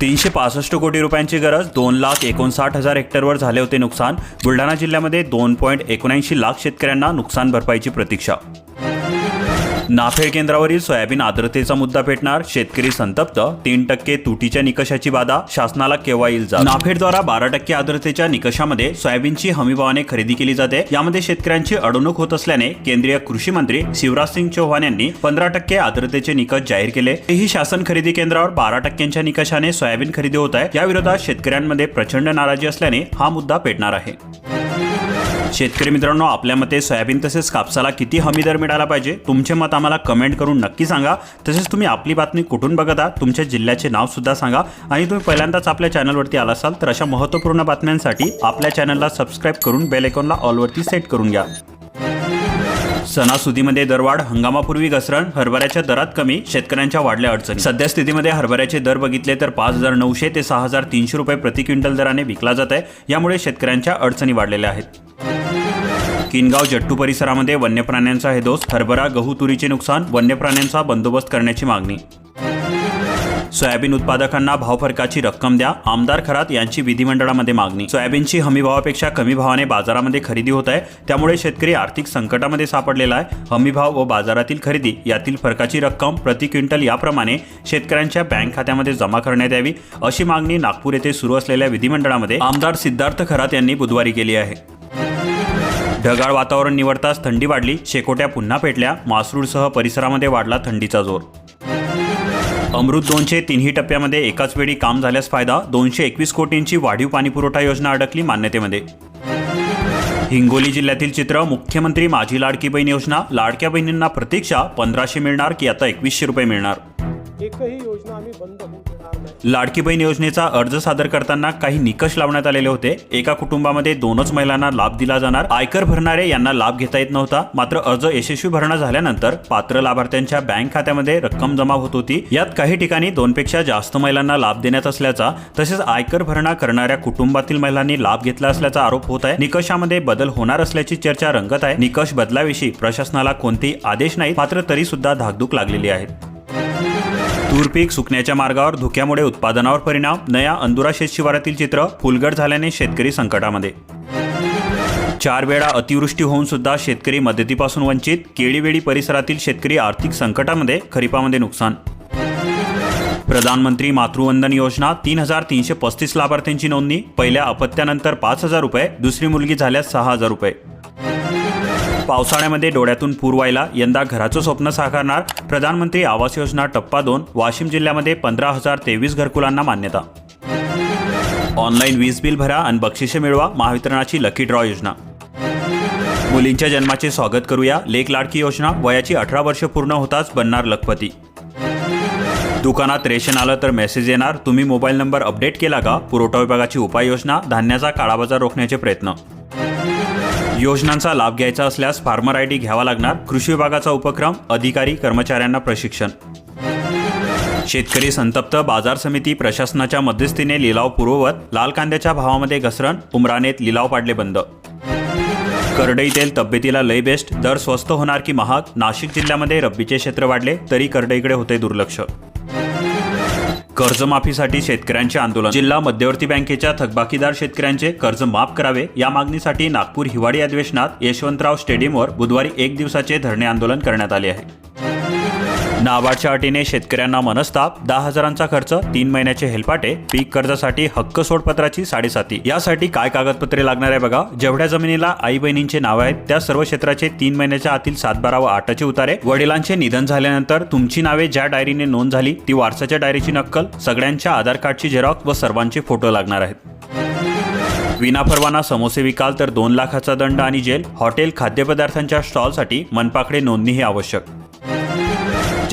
तीनशे पासष्ट कोटी रुपयांची गरज दोन लाख एकोणसाठ हजार हेक्टरवर झाले होते नुकसान. बुलढाणा जिल्ह्यामध्ये दोन पॉईंट एकोणऐंशी लाख शेतकऱ्यांना नुकसान भरपाईची प्रतीक्षा. नाफेड केंद्रावरील सोयाबीन आर्द्रतेचा मुद्दा पेटणार शेतकरी संतप्त तीन टक्के तुटीच्या निकषाची बाधा शासनाला केव्हा येईल जा नाफेडद्वारा बारा टक्के आर्द्रतेच्या निकषामध्ये सोयाबीनची हमीभावाने खरेदी केली जाते. यामध्ये शेतकऱ्यांची अडवणूक होत असल्याने केंद्रीय कृषी मंत्री शिवराज सिंग चौहान यांनी पंधरा टक्के आर्द्रतेचे निकष जाहीर केले. ही शासन खरेदी केंद्रावर बारा टक्क्यांच्या निकषाने सोयाबीन खरेदी होत आहे. याविरोधात शेतकऱ्यांमध्ये प्रचंड नाराजी असल्याने हा मुद्दा पेटणार आहे. शेतकरी मित्रांनो आपल्या मते सोयाबीन तसेच कापसाला किती हमी दर मिळाला पाहिजे तुमचे मत आम्हाला कमेंट करून नक्की सांगा. तसेच तुम्ही आपली बातमी कुठून बघत आहात तुमच्या जिल्ह्याचे नाव सुद्धा सांगा. आणि तुम्ही पहिल्यांदाच आपल्या चॅनलवरती आला असाल तर अशा महत्त्वपूर्ण बातम्यांसाठी आपल्या चॅनलला सबस्क्राईब करून बेल आयकॉनला ऑलवरती सेट करून घ्या. सणासुदीमध्ये दरवाढ हंगामापूर्वी घसरण हरभऱ्याच्या दरात कमी शेतकऱ्यांच्या वाढल्या अडचणी. सध्या स्थितीमध्ये हरभऱ्याचे दर बघितले तर पाच हजार नऊशे ते सहा हजार तीनशे रुपये प्रति क्विंटल दराने विकला जात आहे. यामुळे शेतकऱ्यांच्या अडचणी वाढलेल्या आहेत. किनगाव जट्टू परिसरामध्ये वन्य प्राण्यांचा हेदोस हरभरा गहू तुरीचे नुकसान वन्य प्राण्यांचा बंदोबस्त करण्याची मागणी. सोयाबीन उत्पादकांना भाव फरकाची रक्कम द्या आमदार खरात यांची विधिमंडळामध्ये मागणी. सोयाबीनची हमी भावापेक्षा कमी भावाने बाजारामध्ये खरेदी होत आहे त्यामुळे शेतकरी आर्थिक संकटामध्ये सापडलेला आहे. हमी भाव व बाजारातील खरेदी यातील फरकाची रक्कम प्रति क्विंटल याप्रमाणे शेतकऱ्यांच्या बँक खात्यामध्ये जमा करण्यात यावी अशी मागणी नागपूर येथे सुरू असलेल्या विधिमंडळामध्ये आमदार सिद्धार्थ खरात यांनी बुधवारी केली आहे. ढगाळ वातावरण निवडताच थंडी वाढली. शेकोट्या पुन्हा पेटल्या. मासरूडसह परिसरामध्ये वाढला थंडीचा जोर. अमृत दोनशे तिन्ही टप्प्यामध्ये एकाच वेळी काम झाल्यास फायदा. दोनशे एकवीस कोटींची वाढीव पाणीपुरवठा योजना अडकली मान्यतेमध्ये. हिंगोली जिल्ह्यातील चित्र मुख्यमंत्री माझी लाडकी बहीण योजना. लाडक्या बहिणींना प्रतीक्षा पंधराशे मिळणार की आता एकवीसशे रुपये मिळणार? एकही योजना आम्ही बंद लाडकी बहीण योजनेचा अर्ज सादर करताना काही निकष लावण्यात आलेले होते. एका कुटुंबामध्ये दोनच महिलांना लाभ दिला जाणार. आयकर भरणारे यांना लाभ घेता येत नव्हता. मात्र अर्ज यशस्वी भरणा झाल्यानंतर पात्र लाभार्थ्यांच्या बँक खात्यामध्ये रक्कम जमा होत होती. यात काही ठिकाणी दोनपेक्षा जास्त महिलांना लाभ देण्यात असल्याचा तसेच आयकर भरणा करणाऱ्या कुटुंबातील महिलांनी लाभ घेतला असल्याचा आरोप होत आहे. निकषामध्ये बदल होणार असल्याची चर्चा रंगत आहे. निकष बदलाविषयी प्रशासनाला कोणतेही आदेश नाही मात्र तरी सुद्धा धाकधूक लागलेली आहे. तूर पीक सुकण्याच्या मार्गावर धुक्यामुळे उत्पादनावर परिणाम. नया अंदुरा शेत शिवारातील चित्र फुलगड झाल्याने शेतकरी संकटामध्ये. चार वेळा अतिवृष्टी होऊन सुद्धा शेतकरी मदतीपासून वंचित. केळीवेळी परिसरातील शेतकरी आर्थिक संकटामध्ये खरीपामध्ये नुकसान. प्रधानमंत्री मातृवंदन योजना तीन हजार तीनशे पस्तीस लाभार्थ्यांची नोंदणी. पहिल्या अपत्यानंतर पाच हजार रुपये दुसरी मुलगी झाल्यास सहा हजार रुपये. पावसाळ्यामध्ये डोळ्यातून पूर व्हायला यंदा घराचं स्वप्न साकारणार प्रधानमंत्री आवास योजना टप्पा दोन वाशिम जिल्ह्यामध्ये पंधरा हजार तेवीस घरकुलांना मान्यता. ऑनलाईन वीज बिल भरा आणि बक्षिसे मिळवा महावितरणाची लकी ड्रॉ योजना. मुलींच्या जन्माचे स्वागत करूया लेख लाडकी योजना वयाची अठरा वर्ष पूर्ण होताच बनणार लखपती. दुकानात रेशन आलं तर मेसेज येणार तुम्ही मोबाईल नंबर अपडेट केला का पुरवठा विभागाची उपाययोजना धान्याचा काळाबाजार रोखण्याचे प्रयत्न. योजनांचा लाभ घ्यायचा असल्यास फार्मर आय डी घ्यावा लागणार. कृषी विभागाचा उपक्रम अधिकारी कर्मचाऱ्यांना प्रशिक्षण. शेतकरी संतप्त बाजार समिती प्रशासनाच्या मध्यस्थीने लिलाव पूर्ववत लाल कांद्याच्या भावामध्ये घसरण उमरानेत लिलाव पाडले बंद. करडई तेल तब्येतीला लय बेस्ट दर स्वस्त होणार की महाग नाशिक जिल्ह्यामध्ये रब्बीचे क्षेत्र वाढले तरी करडईकडे होते दुर्लक्ष. कर्जमाफीसाठी शेतकऱ्यांचे आंदोलन. जिल्हा मध्यवर्ती बँकेच्या थकबाकीदार शेतकऱ्यांचे कर्ज माफ करावे या मागणीसाठी नागपूर हिवाळी अधिवेशनात यशवंतराव स्टेडियमवर बुधवारी एक दिवसाचे धरणे आंदोलन करण्यात आले आहे. नाबार्डच्या अटीने शेतकऱ्यांना मनस्ताप दहा हजारांचा खर्च तीन महिन्याचे हेलपाटे पीक कर्जासाठी हक्क सोडपत्राची साडेसाती. यासाठी काय कागदपत्रे लागणार आहे बघा. जेवढ्या जमिनीला आई बहिणींचे नाव आहेत त्या सर्व क्षेत्राचे तीन महिन्याच्या आतील सातबारा व आठाचे उतारे. वडिलांचे निधन झाल्यानंतर तुमची नावे ज्या डायरीने नोंद झाली ती वारसाच्या डायरीची नक्कल सगळ्यांच्या आधार कार्डची झेरॉक्स व सर्वांचे फोटो लागणार आहेत. विनापरवाना समोसे विकाल तर दोन लाखाचा दंड आणि जेल. हॉटेल खाद्यपदार्थांच्या स्टॉलसाठी मनपाकडे नोंदणीही आवश्यक.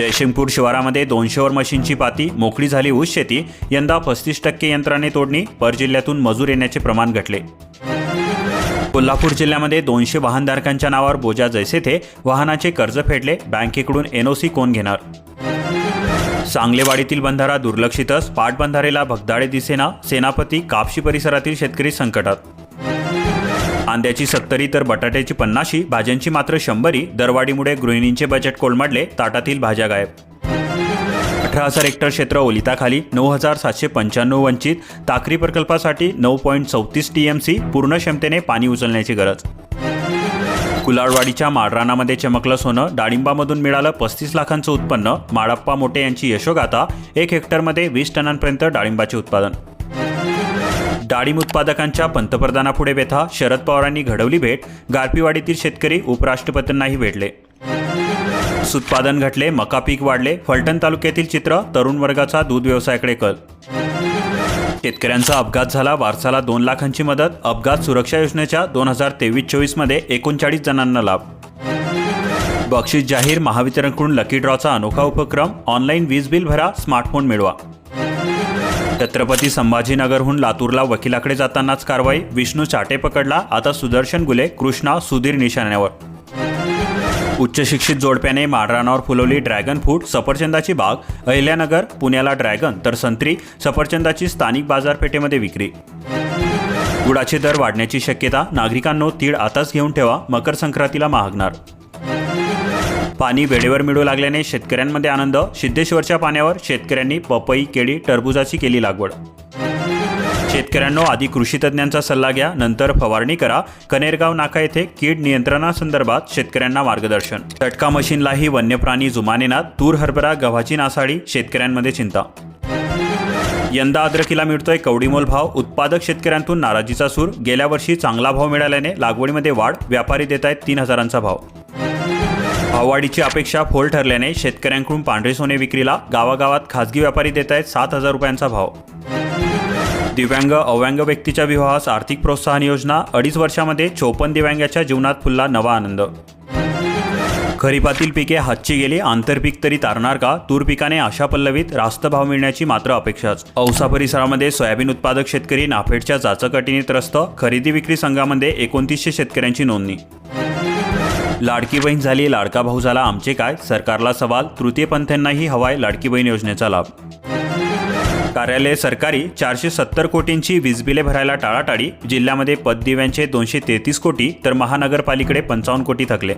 जयशिंगपूर शिवारामध्ये दोनशेवर मशीनची पाती मोकळी झाली ऊस शेती यंदा पस्तीस टक्के यंत्राने तोडणी पर जिल्ह्यातून मजूर येण्याचे प्रमाण घटले. कोल्हापूर जिल्ह्यामध्ये दोनशे वाहनधारकांच्या नावावर बोजा जैसे थे वाहनाचे कर्ज फेडले बँकेकडून एनओसी कोण घेणार? सांगलेवाडीतील बंधारा दुर्लक्षितच पाटबंधारेला भगदाडे दिसेना सेनापती कापशी परिसरातील शेतकरी संकटात. कांद्याची सत्तरी तर बटाट्याची पन्नाशी भाज्यांची मात्र शंभरी. दरवाढीमुळे गृहिणींचे बजेट कोलमडले ताटातील भाज्या गायब. अठरा हजार हेक्टर क्षेत्र ओलिताखाली नऊ हजार सातशे पंच्याण्णव वंचित. ताकरी प्रकल्पासाठी नऊ पॉईंट चौतीस टी एम सी पूर्ण क्षमतेने पाणी उचलण्याची गरज. कुलाडवाडीच्या माळरानामध्ये चमकलं सोनं डाळिंबामधून मिळालं पस्तीस लाखांचं उत्पन्न. माळप्पा मोठे यांची यशोगाथा एक हेक्टरमध्ये वीस टनांपर्यंत डाळिंबाचे उत्पादन. डाळिंब उत्पादकांच्या पंतप्रधानापुढे व्यथा शरद पवारांनी घडवली भेट गारपीवाडीतील शेतकरी उपराष्ट्रपतींनाही भेटले. उत्पादन घटले मका पीक वाढले फलटण तालुक्यातील चित्र तरुण वर्गाचा दूध व्यवसायाकडे कल. शेतकऱ्यांचा अपघात झाला वारसाला दोन लाखांची मदत अपघात सुरक्षा योजनेच्या दोन हजार तेवीस चोवीसमध्ये एकोणचाळीस जणांना लाभ. बक्षीस जाहीर महावितरणकडून लकी ड्रॉचा अनोखा उपक्रम ऑनलाईन वीज बिल भरा स्मार्टफोन मिळवा. छत्रपती संभाजीनगरहून लातूरला वकिलाकडे जातानाच कारवाई. विष्णू चाटे पकडला. आता सुदर्शन गुले कृष्णा सुधीर निशाण्यावर. उच्च शिक्षित जोडप्याने माळरानावर फुलवली ड्रॅगन फ्रूट सफरचंदाची बाग. अहिल्यानगर पुण्याला ड्रॅगन तर संत्री सफरचंदाची स्थानिक बाजारपेठेमध्ये विक्री. गुडाचे दर वाढण्याची शक्यता. नागरिकांनो तीळ आताच घेऊन ठेवा. मकर संक्रांतीला महागणार. पाणी वेळेवर मिळू लागल्याने शेतकऱ्यांमध्ये आनंद. सिद्धेश्वरच्या पाण्यावर शेतकऱ्यांनी पपई केळी टरबुजाची केली लागवड. शेतकऱ्यांनो आधी कृषी तज्ज्ञांचा सल्ला घ्या नंतर फवारणी करा. कनेरगाव नाका येथे कीड नियंत्रणासंदर्भात शेतकऱ्यांना मार्गदर्शन. चटका मशीनलाही वन्य प्राणी जुमानेनात तूर हरभरा गव्हाची नासाडी शेतकऱ्यांमध्ये चिंता. यंदा अद्रकीला मिळतोय कवडीमोल भाव. उत्पादक शेतकऱ्यांतून नाराजीचा सूर. गेल्या वर्षी चांगला भाव मिळाल्याने लागवडीमध्ये वाढ. व्यापारी देत आहेत तीन हजारांचा भाव. भाववाढीची अपेक्षा फोल ठरल्याने शेतकऱ्यांकडून पांढरे सोने विक्रीला गावागावात खासगी व्यापारी देत आहेत सात हजार रुपयांचा भाव. दिव्यांग अव्यांग व्यक्तीच्या विवाहास आर्थिक प्रोत्साहन योजना अडीच वर्षामध्ये चोपन्न दिव्यांगाच्या जीवनात फुलला नवा आनंद. खरीपातील पिके हातची गेली आंतरपीक तरी तारणार का? तूर पिकाने आशा पल्लवीत रास्त भाव मिळण्याची मात्र अपेक्षाच. औसा परिसरामध्ये सोयाबीन उत्पादक शेतकरी नाफेडच्या जाचकटीने त्रस्त खरेदी विक्री संघामध्ये एकोणतीसशे शेतकऱ्यांची नोंदणी. लाडकी बहीण झाली लाडका भाऊ झाला आमचे काय? सरकारला सवाल तृतीयपंथ्यांनाही हवाय लाडकी बहीण योजनेचा लाभ. कार्यालय सरकारी चारशे सत्तर कोटींची वीज बिले भरायला टाळाटाळी जिल्ह्यामध्ये पददिव्यांचे दोनशे तेहतीस कोटी तर महानगरपालिकेकडे पंचावन्न कोटी थकले.